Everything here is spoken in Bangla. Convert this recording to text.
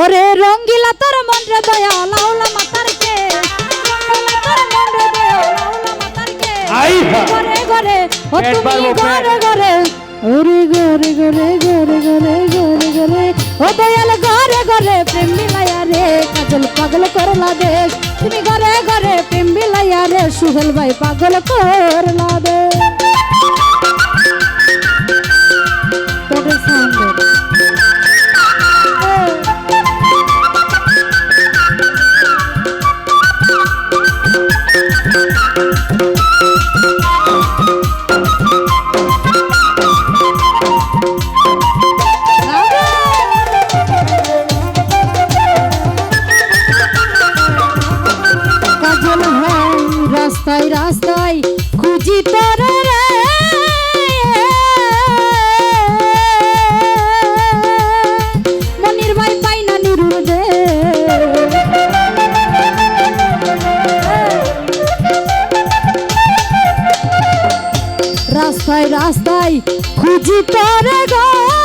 ওরে রঙ্গিলা তোর মন রে দয়া লাউলা মাতার কে? রঙ্গিলা তোর রে দয়া লাউলা মাতার কে? আই হা। ঘরে ঘরে ও তুমি। ঘরে ঘরে। ওরে ঘরে ঘরে ঘরে ঘরে ঘরে ঘরে। ও দয়াল ঘরে ঘরে প্রেম মিলাইয়া রে কাজল পাগল করলা দে তুমি ঘরে ঘরে প্রেম মিলাইয়া রে সুহেল ভাই পাগল করলা দে রাস্তায় রাস্তায় খুঁজি তোরে খুঁজি তোরে গো।